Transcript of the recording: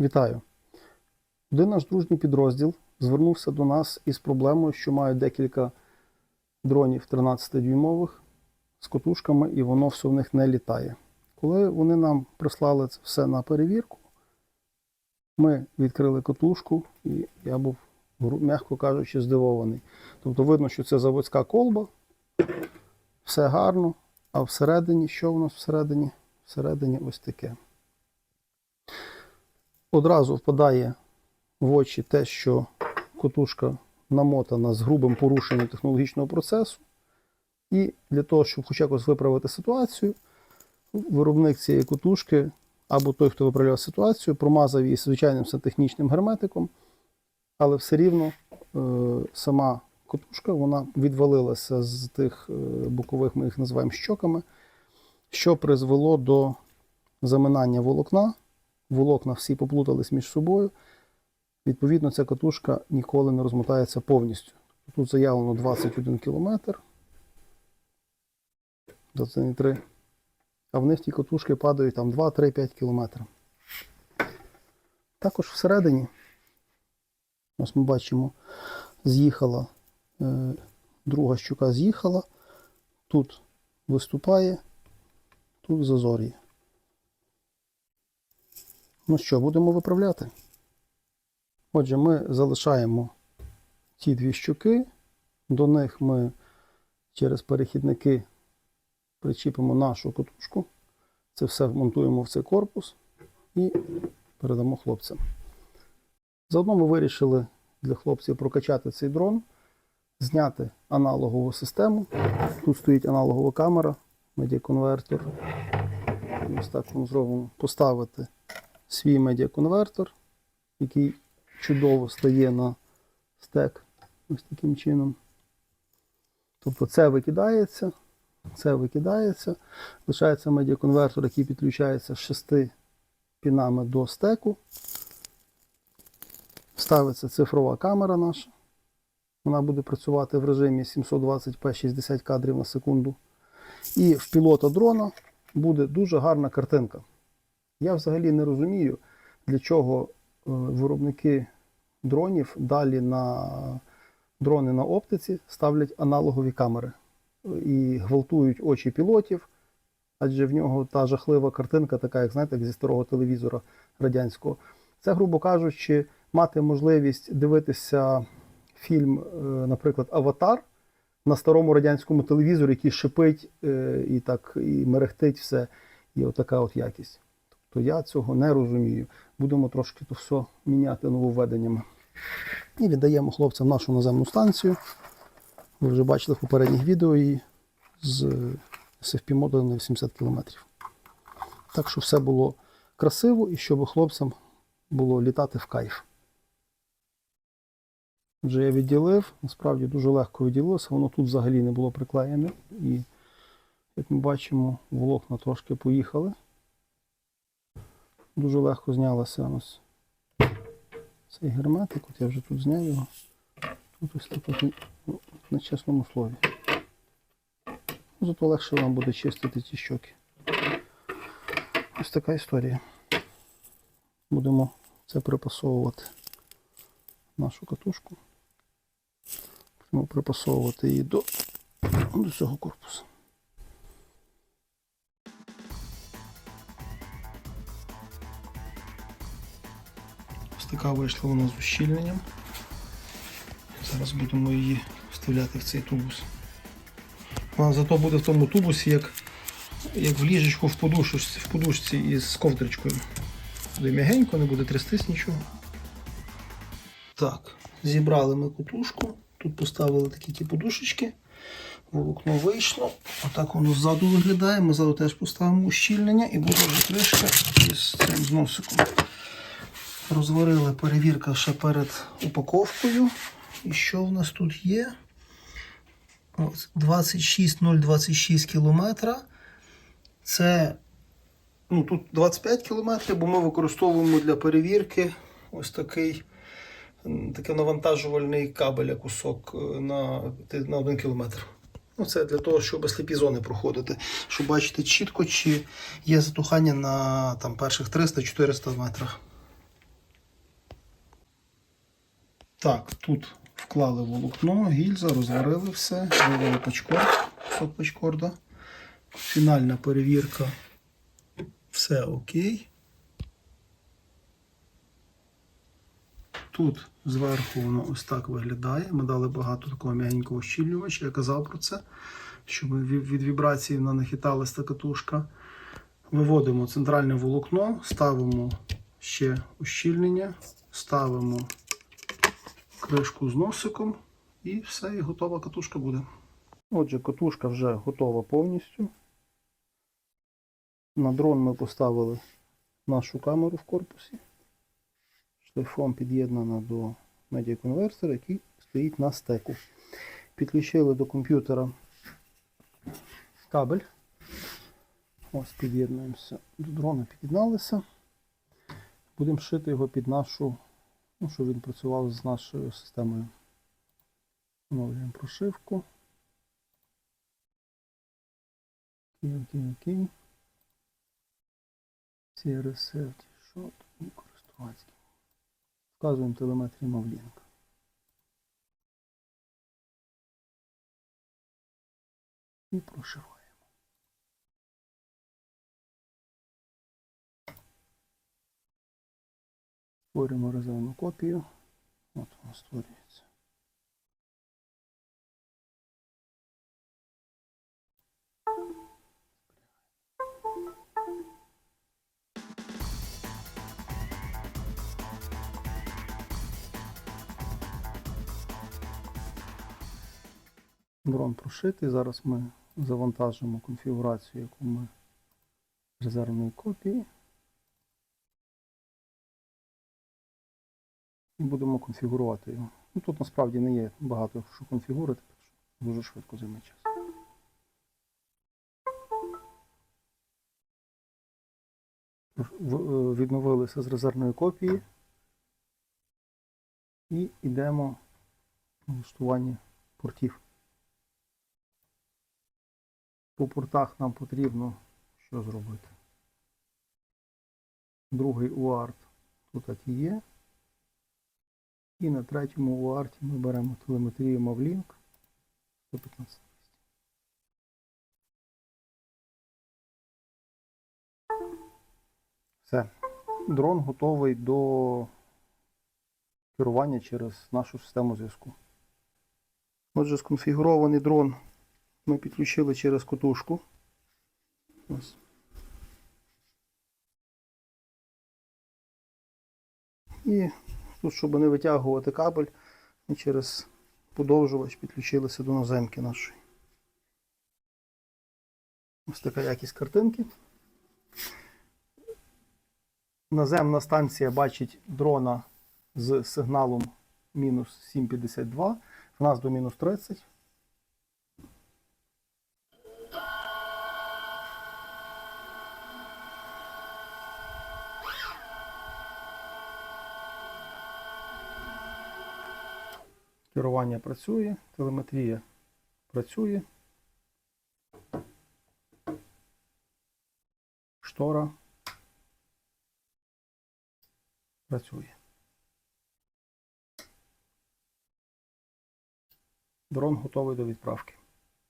Вітаю! Один наш дружній підрозділ звернувся до нас із проблемою, що мають декілька дронів 13-дюймових з котушками, і воно все в них не літає. Коли вони нам прислали це все на перевірку, ми відкрили котушку, і я був, м'яко кажучи, здивований. Тобто видно, що це заводська колба, все гарно, а всередині, що у нас всередині? Всередині ось таке одразу впадає в очі те, що котушка намотана з грубим порушенням технологічного процесу. І для того, щоб хоч якось виправити ситуацію, виробник цієї котушки або той, хто виправляв ситуацію, промазав її звичайним сантехнічним герметиком, але все рівно е, сама котушка вона відвалилася з тих е, бокових, ми їх називаємо щоками, що призвело до заминання волокна волокна всі поплутались між собою. Відповідно, ця катушка ніколи не розмотається повністю. Тут заявлено 21 км. 23. А в них ті катушки падають там 2-3-5 км. Також всередині, ось ми бачимо, з'їхала, е, друга щука з'їхала, тут виступає, тут зазор. Ну що, будемо виправляти. Отже, ми залишаємо ті дві щуки, до них ми через перехідники причіпимо нашу котушку. Це все вмонтуємо в цей корпус і передамо хлопцям. Заодно ми вирішили для хлопців прокачати цей дрон, зняти аналогову систему. Тут стоїть аналогова камера, медіаконвертор. Ось так ми зробимо поставити свій медіаконвертор, який чудово стає на стек ось таким чином. Тобто це викидається, це викидається, лишається медіаконвертор, який підключається з шести пінами до стеку. Ставиться цифрова камера наша. Вона буде працювати в режимі 720p 60 кадрів на секунду. І в пілота дрона буде дуже гарна картинка. Я взагалі не розумію, для чого е, виробники дронів далі на дрони на оптиці ставлять аналогові камери і гвалтують очі пілотів, адже в нього та жахлива картинка, така, як знаєте, як зі старого телевізора радянського. Це, грубо кажучи, мати можливість дивитися фільм, е, наприклад, Аватар на старому радянському телевізорі, який шипить е, і так і мерехтить все, і отака от якість то я цього не розумію. Будемо трошки то все міняти нововведеннями. І віддаємо хлопцям нашу наземну станцію. Ви вже бачили в попередніх відео її з SFP модулем на 80 км. Так що все було красиво і щоб хлопцям було літати в кайф. Вже я відділив, насправді дуже легко відділилося, воно тут взагалі не було приклеєне. І, як ми бачимо, волокна трошки поїхали дуже легко знялося ось цей герметик. От я вже тут зняв його. Тут ось так ну, на чесному слові. Зато легше вам буде чистити ці щоки. Ось така історія. Будемо це припасовувати нашу катушку. Будемо припасовувати її до, до цього корпусу. Така вийшла вона з ущільненням. Зараз будемо її вставляти в цей тубус. Вона зато буде в тому тубусі, як, як в ліжечку в подушці, в подушці із ковдричкою. Буде м'ягенько, не буде трястись нічого. Так, зібрали ми кутушку. Тут поставили такі ті подушечки. Волокно вийшло. Отак воно ззаду виглядає. Ми ззаду теж поставимо ущільнення і буде вже кришка із цим зносиком. Розварили перевірка ще перед упаковкою. І що в нас тут є? 26026 кілометра. Це ну, тут 25 кілометрів, бо ми використовуємо для перевірки ось такий м, такий навантажувальний кабель, кусок е, на, на 1 кілометр. Ну, це для того, щоб сліпі зони проходити, щоб бачити чітко, чи є затухання на там, перших 300-400 метрах. Так, тут вклали волокно, гільза, розварили все, вивели пачкорд, кусок пачкорда. Фінальна перевірка. Все окей. Тут зверху воно ось так виглядає. Ми дали багато такого м'ягенького щільнювача. Я казав про це, щоб від вібрації вона не хиталась та катушка. Виводимо центральне волокно, ставимо ще ущільнення, ставимо кришку з носиком і все, і готова катушка буде. Отже, катушка вже готова повністю. На дрон ми поставили нашу камеру в корпусі. Шлейфом під'єднана до медіаконвертера, який стоїть на стеку. Підключили до комп'ютера кабель. Ось під'єднуємося до дрона, під'єдналися. Будемо шити його під нашу, ну, щоб він працював з нашою системою. Оновлюємо прошивку. Окей, окей, окей. CRS Shot і користувацький. Вказуємо телеметрію Mavlink. І прошиваємо. Створюємо резервну копію. От вона створюється. Дрон прошитий. Зараз ми завантажимо конфігурацію, яку ми резервної копії. І будемо конфігурувати його. Ну, тут насправді не є багато що конфігурити, дуже швидко займе час. Е, Відновилися з резервної копії. І йдемо в налаштування портів. По портах нам потрібно що зробити? Другий UART тут так і є. І на третьому UART ми беремо телеметрію Mavlink 115. Все. Дрон готовий до керування через нашу систему зв'язку. Отже, сконфігурований дрон ми підключили через котушку. Ось. І тут, щоб не витягувати кабель, ми через подовжувач підключилися до наземки нашої. Ось така якість картинки. Наземна станція бачить дрона з сигналом мінус 7,52, в нас до мінус 30. Керування працює, телеметрія працює. Штора працює. Дрон готовий до відправки.